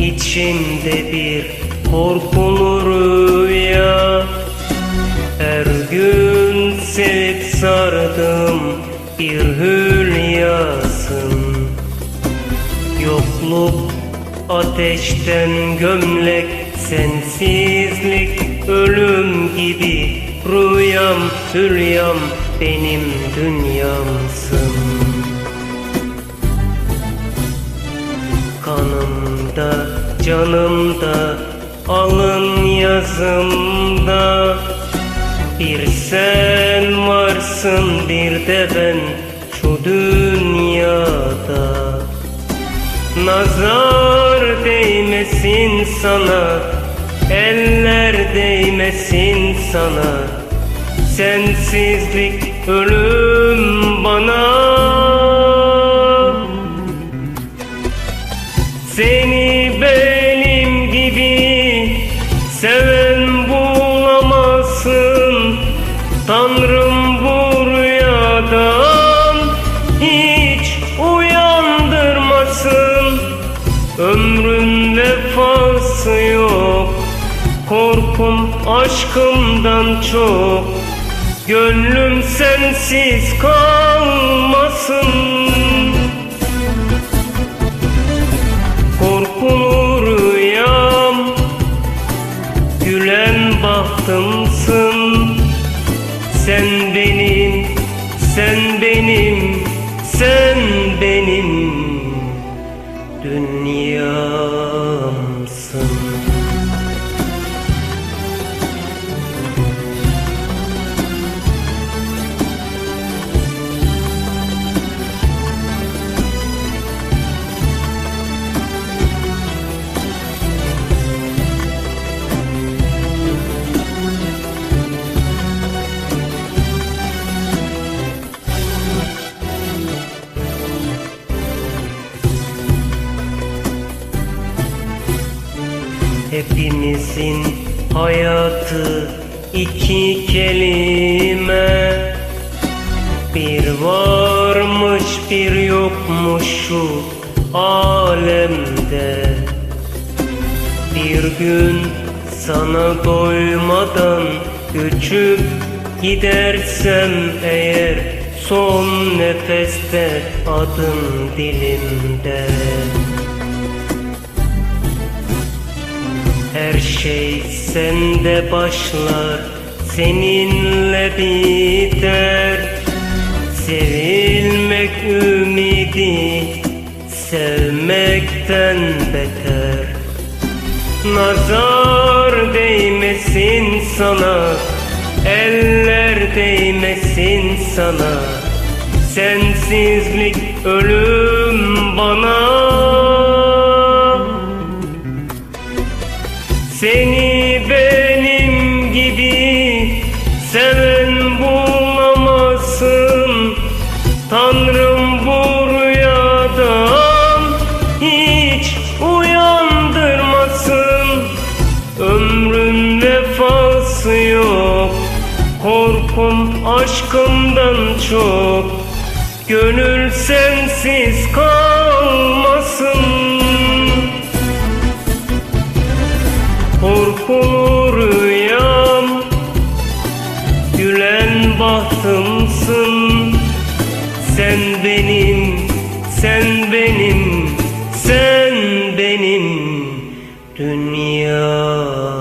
İçimde bir korkulu rüya. Her gün sevip sardım bir hülyasın. Yokluk ateşten gömlek Sensizlik ölüm gibi Rüyam hülyam benim dünyamsın Kanımda, canımda, alın yazımda. Bir sen varsın bir de ben şu dünyada. Nazar değmesin sana, eller değmesin sana. Sensizlik ölüm bana benim gibi. Seven bulamazsın Tanrım bu rüyadan hiç uyandırmasın. Ömrün vefası yok Korkum aşkımdan çok. Gönlüm sensiz kalmasın Bahtımsın Sen benim, sen benim, sen benim Dünyamsın Hepimizin hayatı iki kelime. Bir varmış bir yokmuş şu alemde. Bir gün sana doymadan göçüp gidersem eğer Son nefeste adın dilimde şey sende başlar, seninle biter. Sevilmek ümidi, sevmekten beter. Nazar değmesin sana, eller değmesin sana. Sensizlik ölüm bana seni benim gibi seven bulamazsın Tanrım bu rüyadan hiç uyandırmasın. Ömrün vefası yok Korkum aşkımdan çok. Gönül sensiz kalmasın Sen benim, sen benim, sen benim dünya